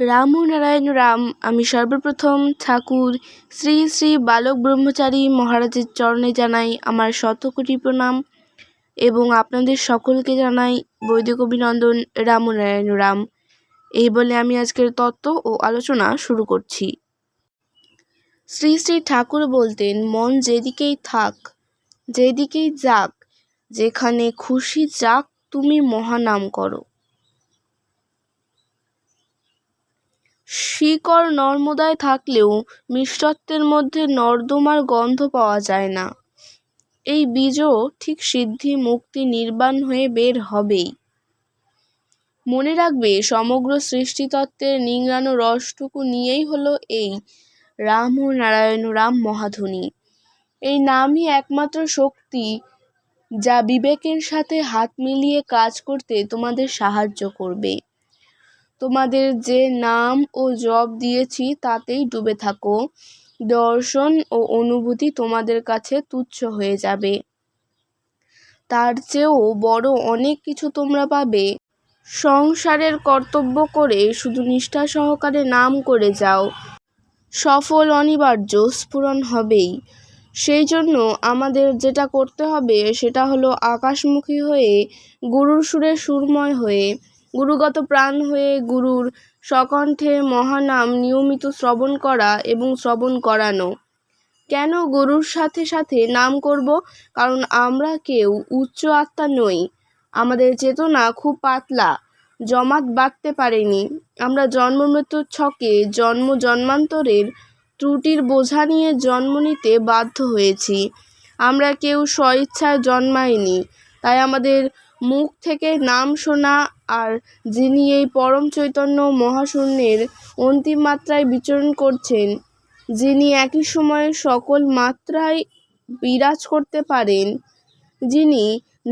রাম নারায়ণ রাম, আমি সর্বপ্রথম ঠাকুর। শ্রী শ্রী বালক ব্রহ্মচারী মহারাজের চরণে জানাই আমার শতকোটি প্রণাম এবং আপনাদের সকলকে জানাই বৈদিক অভিনন্দন, রাম নারায়ণ রাম। এই বলে আমি আজকের তত্ত্ব ও আলোচনা শুরু করছি। শ্রী শ্রী ঠাকুর বলতেন, মন যেদিকেই থাক, যেদিকেই যাক, যেখানে খুশি যাক, তুমি মহানাম করো। শিকড় নর্মদায় থাকলেও মিষ্টত্বের মধ্যে নর্দমার গন্ধ পাওয়া যায় না। এই বীজও ঠিক সিদ্ধি মুক্তি নির্বাণ হয়ে বের হবেই। মনে রাখবে, সমগ্র সৃষ্টিতত্ত্বের নিংড়ানো রসটুকু নিয়েই হলো এই রাম ও নারায়ণ রাম মহাধুনী এই নামই একমাত্র শক্তি যা বিবেকের সাথে হাত মিলিয়ে কাজ করতে তোমাদের সাহায্য করবে। তোমাদের যে নাম ও জপ দিয়েছি, তাতেই ডুবে থাকো। দর্শন ও অনুভূতি তোমাদের কাছে তুচ্ছ হয়ে যাবে। তার চেয়েও বড় অনেক কিছু তোমরা পাবে। সংসারের কর্তব্য করে শুধু নিষ্ঠা সহকারে নাম করে যাও। সফল অনিবার্য স্ফুরণ হবেই। সেই জন্য আমাদের যেটা করতে হবে, সেটা হলো আকাশমুখী হয়ে, গুরুর সুরে সুরময় হয়ে গুরুগত প্রাণ হয়ে গুরুর সকণ্ঠে মহানাম নিয়মিত শ্রবণ করা এবং শ্রবণ করানো। কেন গুরুর সাথে সাথে নাম করব? কারণ আমরা কেউ উচ্চ আত্মা নই। আমাদের চেতনা খুব পাতলা, জমাট বাঁধতে পারেনি। আমরা জন্ম মৃত্যুর ছকে জন্ম জন্মান্তরের ত্রুটির বোঝা নিয়ে জন্ম নিতে বাধ্য হয়েছি। আমরা কেউ স্বইচ্ছায় জন্মায়নি। তাই আমাদের মুখ থেকে নাম শোনা আর যিনি এই পরম চৈতন্য মহাশূন্যের অন্তিম মাত্রায় বিচরণ করছেন, যিনি একই সময়ে সকল মাত্রায় বিরাজ করতে পারেন, যিনি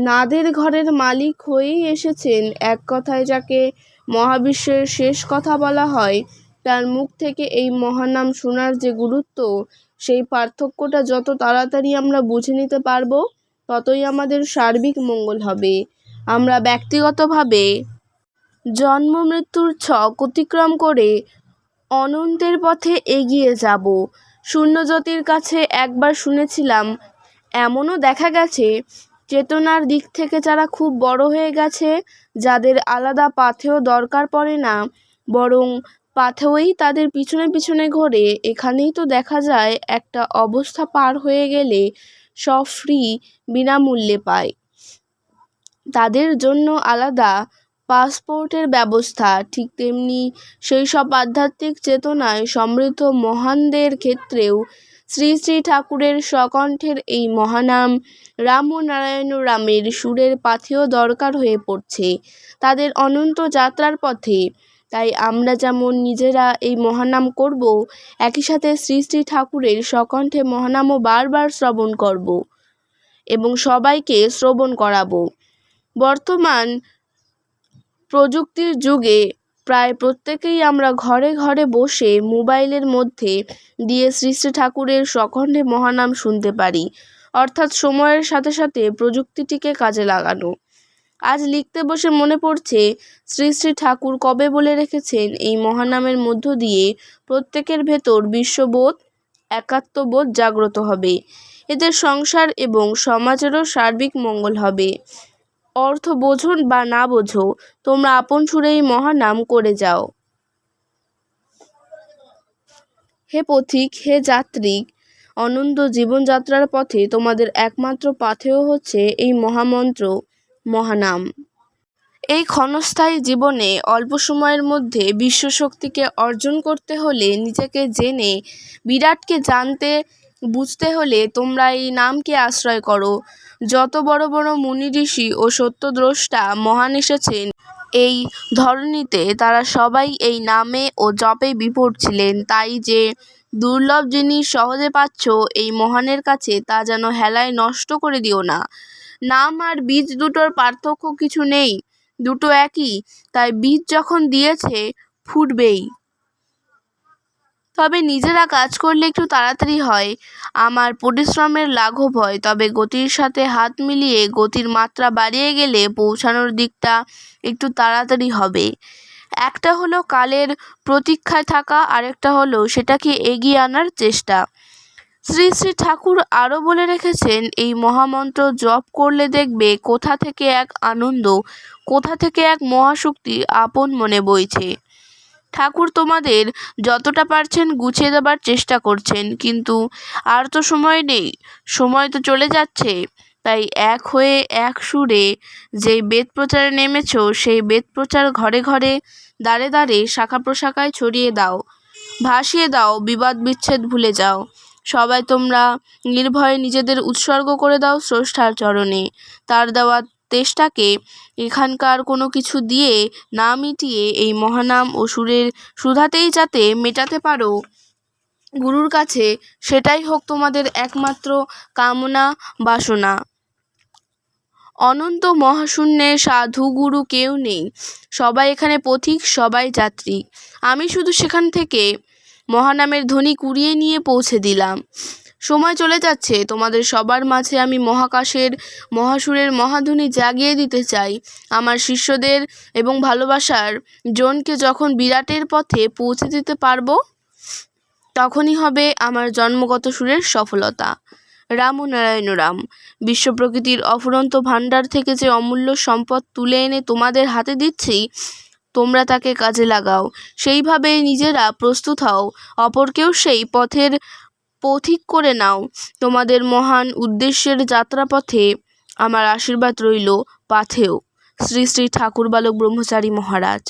নাদের ঘরের মালিক হয়েই এসেছেন, এক কথায় যাকে মহাবিশ্বের শেষ কথা বলা হয়, তার মুখ থেকে এই মহানাম শোনার যে গুরুত্ব, সেই পার্থক্যটা যত তাড়াতাড়ি আমরা বুঝে নিতে পারব, ততই আমাদের সার্বিক মঙ্গল হবে। আমরা ব্যক্তিগতভাবে জন্ম মৃত্যুর ছক অতিক্রম করে অনন্তের পথে এগিয়ে যাব। শূন্যজ্যোতির কাছে একবার শুনেছিলাম, এমনও দেখা গেছে, চেতনার দিক থেকে যারা খুব বড় হয়ে গেছে, যাদের আলাদা পাথেও দরকার পড়ে না, বরং পাথেওই তাদের পিছনে পিছনে ঘোরে, এখানেই তো দেখা যায় একটা অবস্থা পার হয়ে গেলে সব ফ্রি বিনামূল্যে পায়। তাদের জন্য আলাদা পাসপোর্টের ব্যবস্থা। ঠিক তেমনি সেই সব আধ্যাত্মিক চেতনায় সমৃদ্ধ মহানদের ক্ষেত্রেও শ্রী শ্রী ঠাকুরের স্বকণ্ঠের এই মহানাম রাম ও নারায়ণ রামের সুরের পাথেও দরকার হয়ে পড়ছে। তাদের অনন্ত যাত্রার পথে। তাই আমরা যেমন নিজেরা এই মহানাম করব, একই সাথে শ্রী শ্রী ঠাকুরের স্বকণ্ঠে মহানামও বারবার শ্রবণ করব এবং সবাইকে শ্রবণ করাবো। বর্তমান প্রযুক্তির যুগে প্রায় প্রত্যেকেই আমরা ঘরে ঘরে বসে মোবাইলের মধ্যে দিয়ে শ্রী শ্রী ঠাকুরের সকণ্ঠে মহানাম শুনতে পারি। অর্থাৎ সময়ের সাথে সাথে প্রযুক্তিটিকে কাজে লাগানো। আজ লিখতে বসে মনে পড়ছে শ্রী শ্রী ঠাকুর কবে বলে রেখেছেন এই মহানামের মধ্য দিয়ে প্রত্যেকের ভেতর বিশ্ববোধ, একাত্মবোধ জাগ্রত হবে। এতে সংসার এবং সমাজেরও সার্বিক মঙ্গল হবে। অর্থ বোঝো বা না বোঝো, তোমরা আপন সুরে সুরেই মহানাম করে যাও। হে পথিক, হে যাত্রিক, অনন্ত জীবনযাত্রার পথে তোমাদের একমাত্র পাথেয় হচ্ছে এই মহামন্ত্র, মহানাম। এই ক্ষণস্থায়ী জীবনে অল্প সময়ের মধ্যে বিশ্বশক্তিকে অর্জন করতে হলে নিজেকে জেনে, বিরাটকে জানতে বুঝতে হলে তোমরা এই নামকে আশ্রয় করো। যত বড় বড় মুনি ঋষি ও সত্যদ্রষ্টা মহান এসেছেন, এই ধরনীতে তারা সবাই এই নামে ও জপে বিভোর ছিলেন। তাই যে দুর্লভ জিনিস সহজে পাচ্ছ এই মহানের কাছে, তা যেন হেলায় নষ্ট করে দিও না। নাম আর বীজ দুটোর পার্থক্য কিছু নেই, দুটো একই। তাই বীজ যখন দিয়েছে, ফুটবেই। তবে নিজেরা কাজ করলে একটু তাড়াতাড়ি হয়। আমার পরিশ্রমের লাঘব হয়, তবে গতির সাথে হাত মিলিয়ে গতির মাত্রা বাড়িয়ে গেলে পৌঁছানোর দিকটা একটু তাড়াতাড়ি হবে। একটা হলো কালের প্রতীক্ষায় থাকা, আরেকটা হলো সেটাকে এগিয়ে আনার চেষ্টা। শ্রী শ্রী ঠাকুর আরও বলে রেখেছেন, এই মহামন্ত্র জপ করলে দেখবে কোথা থেকে এক আনন্দ, কোথা থেকে এক মহাশক্তি আপন মনে বইছে। ঠাকুর তোমাদের যতটা পারছেন গুছিয়ে দেবার চেষ্টা করছেন, কিন্তু আর তো সময় নেই, সময় তো চলে যাচ্ছে। তাই এক হয়ে এক সুরে যেই বেদ প্রচারে নেমেছ, সেই বেদ প্রচার ঘরে ঘরে দাঁড়ে দাঁড়ে শাখা প্রশাখায় ছড়িয়ে দাও, ভাসিয়ে দাও, বিবাদ বিচ্ছেদ ভুলে যাও। সবাই তোমরা নির্ভয়ে নিজেদের উৎসর্গ করে দাও স্রষ্টার চরণে, তার দেওয়া তেষ্টাকে এখানকার কোনো কিছু দিয়ে না মিটিয়ে এই মহানাম ও সুরের সুধাতেই যাতে মেটাতে পারো। গুরুর কাছে সেটাই হোক তোমাদের একমাত্র কামনা, বাসনা। অনন্ত মহাশূন্যে সাধু গুরু কেউ নেই। সবাই এখানে পথিক, সবাই যাত্রী। আমি শুধু সেখান থেকে মহানামের ধ্বনি কুড়িয়ে নিয়ে পৌঁছে দিলাম। সময় চলে যাচ্ছে। তোমাদের সবার মাঝে আমি মহাকাশের, মহাসুরের মহাধ্বনি জাগিয়ে দিতে চাই। আমার শিষ্যদের এবং ভালোবাসার জনকে যখন বিরাটের পথে পৌঁছে দিতে পারব, তখনই হবে আমার জন্মগত সুরের সফলতা। রাম ও নারায়ণ রাম, বিশ্ব প্রকৃতির অফুরন্ত ভাণ্ডার থেকে যে অমূল্য সম্পদ তুলে এনে তোমাদের হাতে দিচ্ছি, তোমরা তাকে কাজে লাগাও। সেইভাবে নিজেরা প্রস্তুত হও, অপরকেও সেই পথের পথিক করে নাও। তোমাদের মহান উদ্দেশ্যের যাত্রাপথে আমার আশীর্বাদ রইল পাথেও শ্রী শ্রী ঠাকুর বালক ব্রহ্মচারী মহারাজ।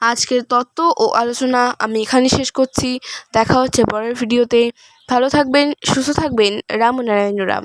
আজকের তত্ত্ব ও আলোচনা আমি এখানে শেষ করছি। দেখা হচ্ছে পরের ভিডিওতে। ভালো থাকবেন, সুস্থ থাকবেন। রাম নারায়ণ রাম।